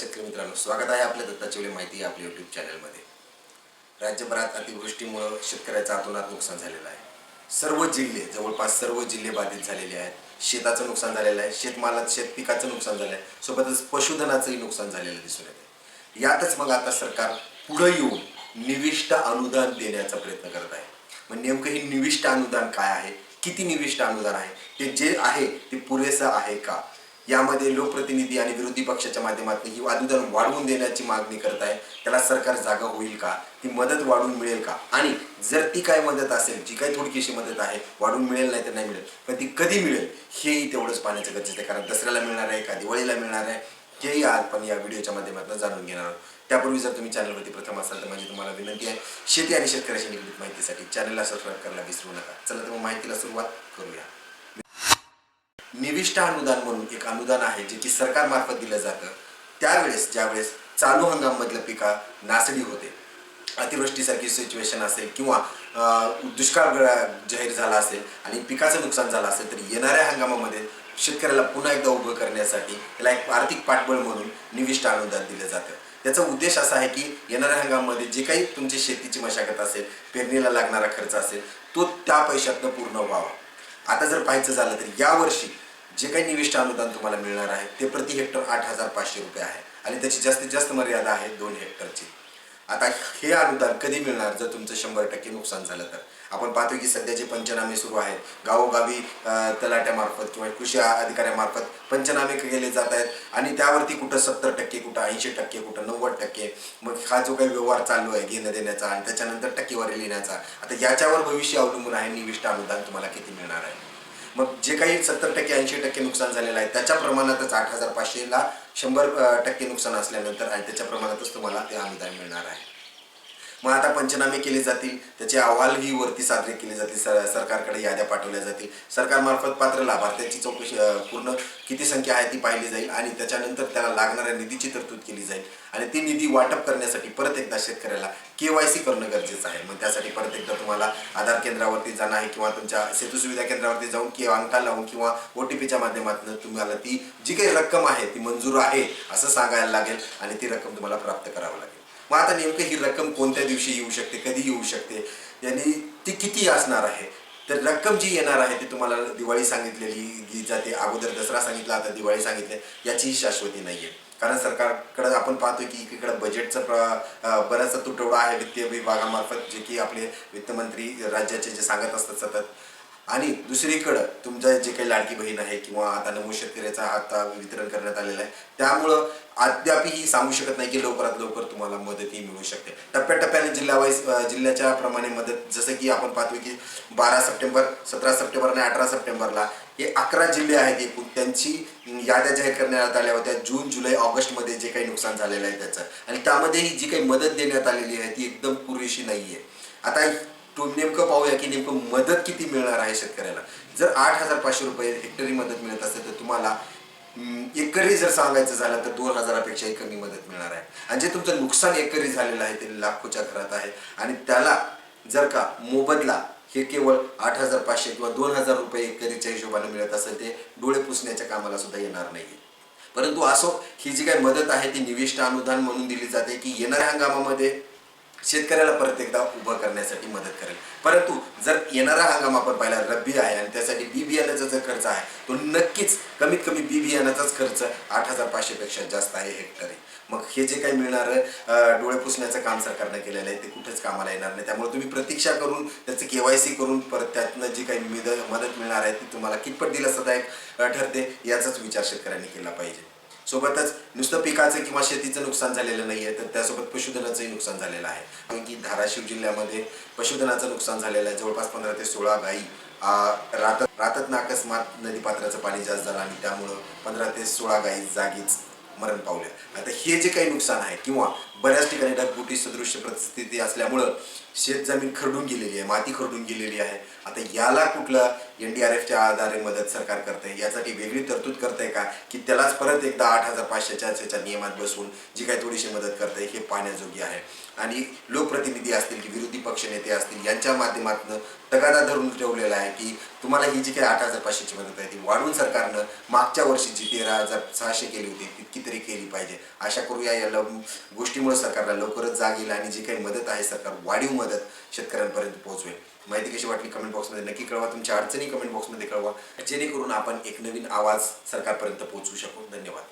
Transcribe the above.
शेतकरी मित्रांनो स्वागत आहे आपल्या दत्ताचिवले माहिती आपल्या युट्यूब चॅनलमध्ये राज्यभरात अतिवृष्टीमुळं शेतकऱ्याचं आतोनात नुकसान झालेलं आहे. सर्व जिल्हे जवळपास सर्व जिल्हे बाधित झालेले आहेत. शेताचं नुकसान झालेलं आहे शेतमालात शेतपिकाचं नुकसान झालं आहे सोबतच पशुधनाचंही नुकसान झालेलं दिसून येते यातच मग आता सरकार पुढं येऊन निविष्ट अनुदान देण्याचा प्रयत्न करत आहे. मग नेमकं हे निविष्ट अनुदान काय आहे? किती निविष्ट अनुदान आहे? ते जे आहे ते पुरेसं आहे का? यामध्ये लोकप्रतिनिधी आणि विरोधी पक्षाच्या माध्यमातून ही अनुदान वाढवून देण्याची मागणी करत आहे. त्याला सरकार जागा होईल का? ती मदत वाढवून मिळेल का? आणि जर ती काय मदत असेल जी काही थोडकीशी मदत आहे वाढवून मिळेल नाही तर नाही मिळेल. पण ती कधी मिळेल हेही तेवढंच पाहण्याचं गरजेचं आहे. कारण दसऱ्याला मिळणार आहे का? दिवाळीला मिळणार आहे? हेही आज पण या व्हिडिओच्या माध्यमातून जाणून घेणार आहोत. त्यापूर्वी जर तुम्ही चॅनलवरती प्रथम असाल तर माझी तुम्हाला विनंती आहे शेती आणि शेतकऱ्याशी निगडीत माहितीसाठी चॅनलला सबस्क्राईब करायला विसरू नका. चला तर मग माहितीला सुरुवात करूया. निविष्ट अनुदान म्हणून एक अनुदान आहे जे की सरकारमार्फत दिलं जातं. त्यावेळेस ज्यावेळेस चालू हंगाममधलं पिका नासडी होते अतिवृष्टीसारखी सिच्युएशन असेल किंवा दुष्काळ जाहीर झाला असेल आणि पिकाचं नुकसान झालं असेल तर येणाऱ्या हंगामामध्ये शेतकऱ्याला पुन्हा एकदा उभं करण्यासाठी त्याला एक आर्थिक पाठबळ म्हणून निविष्ट अनुदान दिलं जातं. त्याचा उद्देश असा आहे की येणाऱ्या हंगामामध्ये जे काही तुमची शेतीची मशागत असेल पेरणीला लागणारा खर्च असेल तो त्या पैशातनं पूर्ण व्हावा. आता जर पाहायचं झालं तर यावर्षी जे काही निविष्ट अनुदान तुम्हाला मिळणार आहे ते प्रति हेक्टर आठ हजार पाचशे रुपये आहे. आणि त्याची जास्तीत जास्त मर्यादा आहे दोन हेक्टरची. आता हे अनुदान कधी मिळणार? जर तुमचं शंभर टक्के नुकसान झालं तर. आपण पाहतो की सध्या जे पंचनामे सुरू आहेत गावोगावी तलाट्यामार्फत किंवा कृषी अधिकाऱ्यामार्फत पंचनामे केले जात आहेत. आणि त्यावरती कुठं सत्तर टक्के कुठं ऐंशी टक्के कुठं नव्वद टक्के. मग हा जो काही व्यवहार चालू आहे घेणं देण्याचा आणि त्याच्यानंतर टक्केवारी लिहिण्याचा आता याच्यावर भविष्य अवलंबून आहे निविष्ट अनुदान तुम्हाला किती मिळणार आहे? मग जे काही सत्तर टक्के ऐंशी टक्के नुकसान झालेलं आहे त्याच्या प्रमाणातच आठ हजार पाचशेला शंभर टक्के नुकसान असल्यानंतर आणि त्याच्या प्रमाणातच तुम्हाला ते अनुदान मिळणार आहे. मग आता पंचनामे केले जातील. त्याचे अहवालही वरती साजरे केले जातील. सर सरकारकडे याद्या पाठवल्या जातील. सरकारमार्फत पात्र लाभार्थ्यांची चौकशी पूर्ण किती संख्या आहे ती पाहिली जाईल आणि त्याच्यानंतर त्याला लागणाऱ्या निधीची तरतूद केली जाईल. आणि ती निधी वाटप करण्यासाठी परत एकदा शेतकऱ्याला के वाय सी करणं गरजेचं आहे. मग त्यासाठी परत एकदा तुम्हाला आधार केंद्रावरती जाणं आहे किंवा तुमच्या सेतू सुविधा केंद्रावरती जाऊन किंवा अंगठा लावून किंवा ओ टी पीच्या माध्यमातून तुम्हाला ती जी काही रक्कम आहे ती मंजूर आहे असं सांगायला लागेल आणि ती रक्कम तुम्हाला प्राप्त करावं लागेल. मग आता नेमकं ही रक्कम कोणत्या दिवशी येऊ शकते? कधी येऊ शकते? आणि ती किती असणार आहे? तर रक्कम जी येणार आहे ती तुम्हाला दिवाळी सांगितलेली जाते अगोदर दसरा सांगितला आता दिवाळी सांगितले याचीही शाश्वती नाही आहे कारण सरकारकडं आपण पाहतोय की इकडं बजेटचा प्र बराचसा तुटवडा आहे वित्तीय विभागामार्फत जे की आपले वित्तमंत्री राज्याचे जे सांगत असतात सतत. आणि दुसरीकडं तुमचं जे काही लाडकी बहीण आहे किंवा आता नमो शेतकऱ्याचा आता वितरण करण्यात आलेलं आहे त्यामुळं अद्यापही सांगू शकत नाही की लवकरात लवकर तुम्हाला मदतही मिळू शकते. टप्प्याटप्प्याने जिल्हावाईज जिल्ह्याच्या प्रमाणे मदत जसं की आपण पाहतोय की बारा सप्टेंबर सतरा सप्टेंबर आणि अठरा सप्टेंबरला हे अकरा जिल्हे आहेत एकूण. त्यांची याद्या जाहीर करण्यात आल्या होत्या जून जुलै ऑगस्टमध्ये जे काही नुकसान झालेलं आहे त्याचं. आणि त्यामध्येही जी काही मदत देण्यात आलेली आहे ती एकदम पुरेशी नाही आहे आता तो नेमकं पाहूया की नेमकं मदत किती मिळणार आहे शेतकऱ्याला. जर आठ हजार पाचशे रुपये हेक्टरी मदत मिळत असेल तर तुम्हाला एकरी जर सांगायचं झालं तर दोन हजारापेक्षाही कमी मदत मिळणार आहे. आणि जे तुमचं नुकसान एकरी झालेलं आहे ते लाखोच्या घरात आहे. आणि त्याला जर का मोबदला हे केवळ आठ हजार पाचशे किंवा दोन हजार रुपये एकरीच्या हिशोबाने मिळत असेल ते डोळे पुसण्याच्या कामाला सुद्धा येणार नाही परंतु असो ही जी काही मदत आहे ती निविष्ट अनुदान म्हणून दिली जाते की येणाऱ्या हंगामामध्ये शेतकऱ्याला परत एकदा उभं करण्यासाठी मदत करेल. परंतु जर येणारा हंगाम आपण पाहिला रब्बी आहे आणि त्यासाठी बी बियाण्याचा जो खर्च आहे तो नक्कीच कमीत कमी बी बियाण्याचाच खर्च आठ हजार पाचशेपेक्षा जास्त आहे हेक्टरी. मग हे जे काही मिळणारं डोळे पुसण्याचं काम सरकारनं केलेलं आहे ते कुठेच कामाला येणार नाही. त्यामुळे तुम्ही प्रतीक्षा करून त्याचं केवायसी करून परत त्यातनं जी काही मदत मदत मिळणार आहे ती तुम्हाला कितपत दिलासादायक ठरते याचाच विचार शेतकऱ्यांनी केला पाहिजे. सोबतच नुसतं पिकाचं किंवा शेतीचं नुकसान झालेलं नाही आहे तर त्यासोबत पशुधनाचंही नुकसान झालेलं आहे. कारण की धाराशिव जिल्ह्यामध्ये पशुधनाचं नुकसान झालेलं आहे. जवळपास पंधरा ते सोळा गायी रात रातत रातत अकस्मात नदीपात्राचं पाणी जास्त झालं आणि त्यामुळं पंधरा ते सोळा गायी जागीच मरण पावल्या आता हे जे काही नुकसान आहे किंवा बऱ्याच ठिकाणी ढगबुटी सदृश्य परिस्थिती असल्यामुळं शेतजमीन खरडून गेलेली आहे माती खरडून गेलेली आहे. आता याला कुठलं एन डी आर एफच्या आधारे मदत सरकार करते यासाठी वेगळी तरतूद करते का? की त्यालाच परत एकदा आठ हजार पाचशे चारशेच्या नियमात बसवून जी काही थोडीशी मदत करते हे पाहण्याजोगी आहे. आणि लोकप्रतिनिधी असतील की विरोधी पक्षनेते असतील यांच्या माध्यमातून तगादा धरून ठेवलेला आहे की तुम्हाला ही जी काही आठ हजार पाचशेची मदत आहे ती वाढवून सरकारनं मागच्या वर्षी जी तेरा हजार सहाशे केली होती तितकी तरी केली पाहिजे. अशा करूया या लव गोष्टीमुळे सरकारला लवकरच जाग येईल आणि जी काही मदत आहे सरकार वाढीव मदत शेतकऱ्यांपर्यंत पोहोचवेल. माहिती कशी वाटली कमेंट बॉक्समध्ये नक्की कळवा. तुमच्या अडचणी कमेंट बॉक्समध्ये कळवा. जेणेकरून आपण एक नवीन आवाज सरकारपर्यंत पोहोचवू शकू. धन्यवाद.